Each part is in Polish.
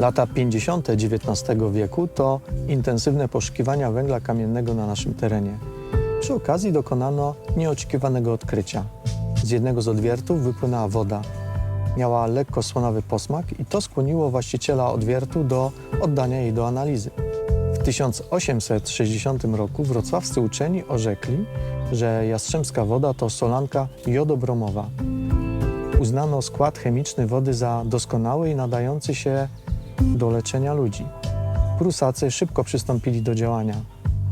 Lata 50. XIX wieku to intensywne poszukiwania węgla kamiennego na naszym terenie. Przy okazji dokonano nieoczekiwanego odkrycia. Z jednego z odwiertów wypłynęła woda. Miała lekko słonawy posmak i to skłoniło właściciela odwiertu do oddania jej do analizy. W 1860 roku wrocławscy uczeni orzekli, że jastrzębska woda to solanka jodobromowa. Uznano skład chemiczny wody za doskonały i nadający się do leczenia ludzi. Prusacy szybko przystąpili do działania.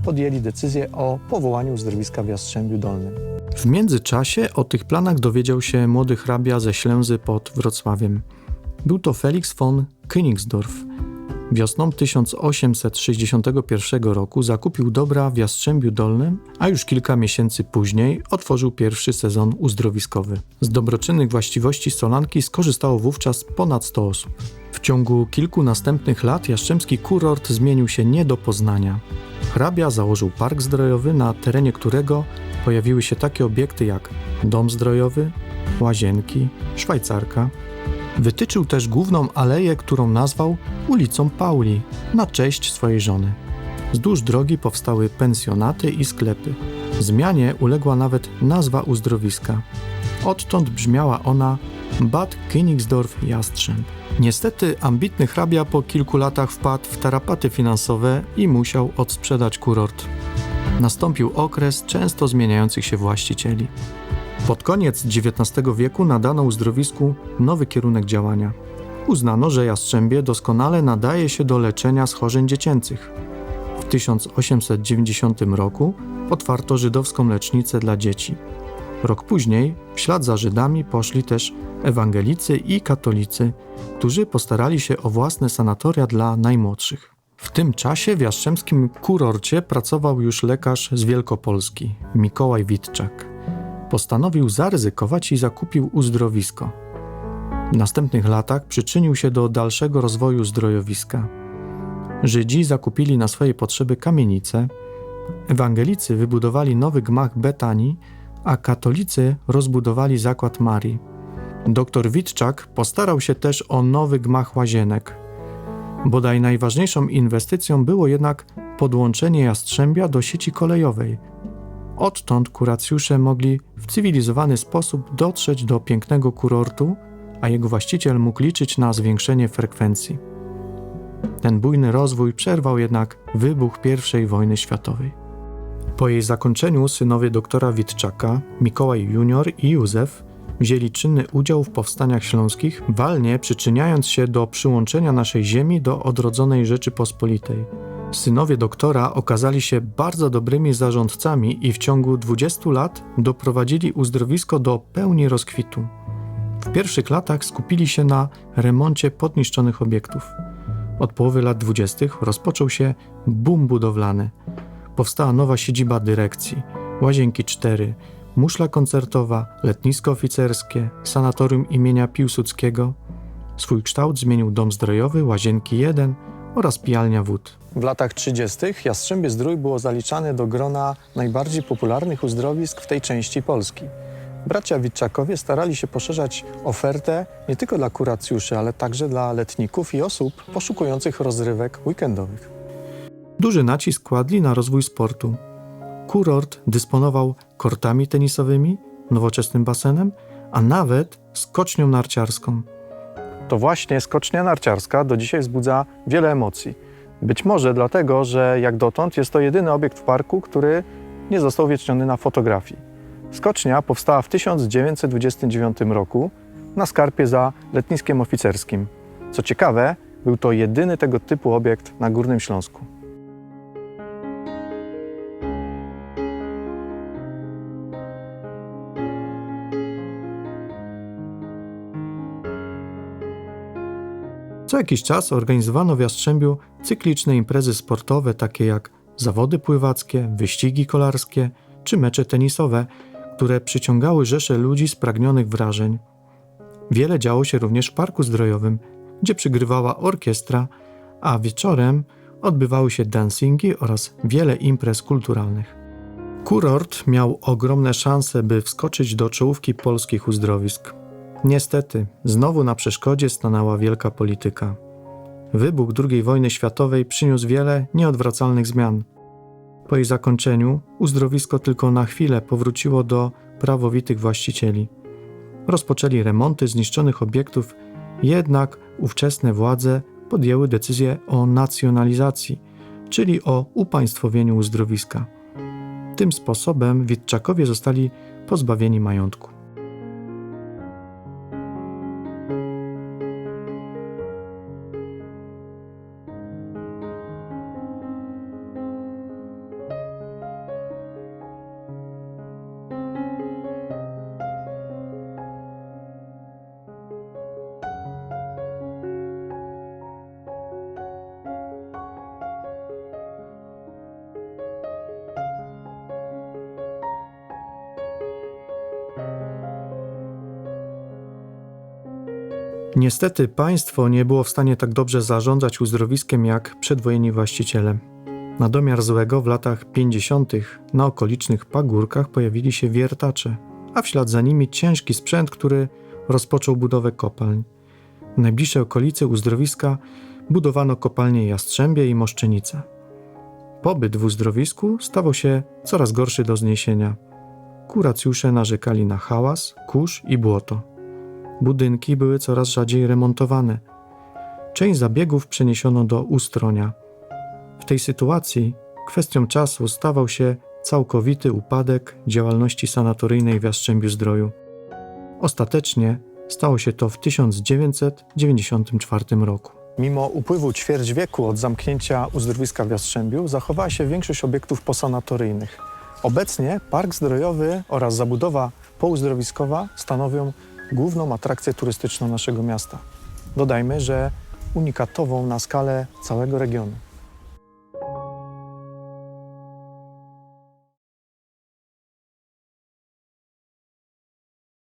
Podjęli decyzję o powołaniu uzdrowiska w Jastrzębiu Dolnym. W międzyczasie o tych planach dowiedział się młody hrabia ze Ślęzy pod Wrocławiem. Był to Felix von Königsdorf. Wiosną 1861 roku zakupił dobra w Jastrzębiu Dolnym, a już kilka miesięcy później otworzył pierwszy sezon uzdrowiskowy. Z dobroczynnych właściwości solanki skorzystało wówczas ponad 100 osób. W ciągu kilku następnych lat Jastrzębski kurort zmienił się nie do poznania. Hrabia założył park zdrojowy, na terenie którego pojawiły się takie obiekty jak dom zdrojowy, łazienki, szwajcarka. Wytyczył też główną aleję, którą nazwał ulicą Pauli na cześć swojej żony. Wzdłuż drogi powstały pensjonaty i sklepy. Zmianie uległa nawet nazwa uzdrowiska. Odtąd brzmiała ona Bad Königsdorf Jastrzęb. Niestety ambitny hrabia po kilku latach wpadł w tarapaty finansowe i musiał odsprzedać kurort. Nastąpił okres często zmieniających się właścicieli. Pod koniec XIX wieku nadano uzdrowisku nowy kierunek działania. Uznano, że Jastrzębie doskonale nadaje się do leczenia schorzeń dziecięcych. W 1890 roku otwarto żydowską lecznicę dla dzieci. Rok później, w ślad za Żydami, poszli też ewangelicy i katolicy, którzy postarali się o własne sanatoria dla najmłodszych. W tym czasie w jastrzębskim kurorcie pracował już lekarz z Wielkopolski, Mikołaj Witczak. Postanowił zaryzykować i zakupił uzdrowisko. W następnych latach przyczynił się do dalszego rozwoju zdrojowiska. Żydzi zakupili na swoje potrzeby kamienice, ewangelicy wybudowali nowy gmach Betanii, a katolicy rozbudowali zakład Marii. Doktor Witczak postarał się też o nowy gmach łazienek. Bodaj najważniejszą inwestycją było jednak podłączenie Jastrzębia do sieci kolejowej. Odtąd kuracjusze mogli w cywilizowany sposób dotrzeć do pięknego kurortu, a jego właściciel mógł liczyć na zwiększenie frekwencji. Ten bujny rozwój przerwał jednak wybuch I wojny światowej. Po jej zakończeniu synowie doktora Witczaka, Mikołaj Junior i Józef, wzięli czynny udział w powstaniach śląskich, walnie przyczyniając się do przyłączenia naszej ziemi do odrodzonej Rzeczypospolitej. Synowie doktora okazali się bardzo dobrymi zarządcami i w ciągu 20 lat doprowadzili uzdrowisko do pełni rozkwitu. W pierwszych latach skupili się na remoncie podniszczonych obiektów. Od połowy lat 20. rozpoczął się boom budowlany. Powstała nowa siedziba dyrekcji, łazienki 4, muszla koncertowa, letnisko oficerskie, sanatorium imienia Piłsudskiego. Swój kształt zmienił dom zdrojowy, łazienki 1 oraz pijalnia wód. W latach 30. Jastrzębie Zdrój było zaliczane do grona najbardziej popularnych uzdrowisk w tej części Polski. Bracia Witczakowie starali się poszerzać ofertę nie tylko dla kuracjuszy, ale także dla letników i osób poszukujących rozrywek weekendowych. Duży nacisk kładli na rozwój sportu. Kurort dysponował kortami tenisowymi, nowoczesnym basenem, a nawet skocznią narciarską. To właśnie skocznia narciarska do dzisiaj wzbudza wiele emocji. Być może dlatego, że jak dotąd jest to jedyny obiekt w parku, który nie został uwieczniony na fotografii. Skocznia powstała w 1929 roku na skarpie za letniskiem oficerskim. Co ciekawe, był to jedyny tego typu obiekt na Górnym Śląsku. Co jakiś czas organizowano w Jastrzębiu cykliczne imprezy sportowe, takie jak zawody pływackie, wyścigi kolarskie czy mecze tenisowe, które przyciągały rzesze ludzi spragnionych wrażeń. Wiele działo się również w parku zdrojowym, gdzie przygrywała orkiestra, a wieczorem odbywały się dancingi oraz wiele imprez kulturalnych. Kurort miał ogromne szanse, by wskoczyć do czołówki polskich uzdrowisk. Niestety, znowu na przeszkodzie stanęła wielka polityka. Wybuch II wojny światowej przyniósł wiele nieodwracalnych zmian. Po jej zakończeniu uzdrowisko tylko na chwilę powróciło do prawowitych właścicieli. Rozpoczęli remonty zniszczonych obiektów, jednak ówczesne władze podjęły decyzję o nacjonalizacji, czyli o upaństwowieniu uzdrowiska. Tym sposobem Witczakowie zostali pozbawieni majątku. Niestety państwo nie było w stanie tak dobrze zarządzać uzdrowiskiem jak przedwojenni właściciele. Na domiar złego w latach 50. na okolicznych pagórkach pojawili się wiertacze, a w ślad za nimi ciężki sprzęt, który rozpoczął budowę kopalń. W najbliższej okolicy uzdrowiska budowano kopalnie Jastrzębie i Moszczenice. Pobyt w uzdrowisku stawał się coraz gorszy do zniesienia. Kuracjusze narzekali na hałas, kurz i błoto. Budynki były coraz rzadziej remontowane. Część zabiegów przeniesiono do Ustronia. W tej sytuacji kwestią czasu stawał się całkowity upadek działalności sanatoryjnej w Jastrzębiu Zdroju. Ostatecznie stało się to w 1994 roku. Mimo upływu ćwierć wieku od zamknięcia uzdrowiska w Jastrzębiu zachowała się większość obiektów posanatoryjnych. Obecnie park zdrojowy oraz zabudowa pouzdrowiskowa stanowią główną atrakcję turystyczną naszego miasta. Dodajmy, że unikatową na skalę całego regionu.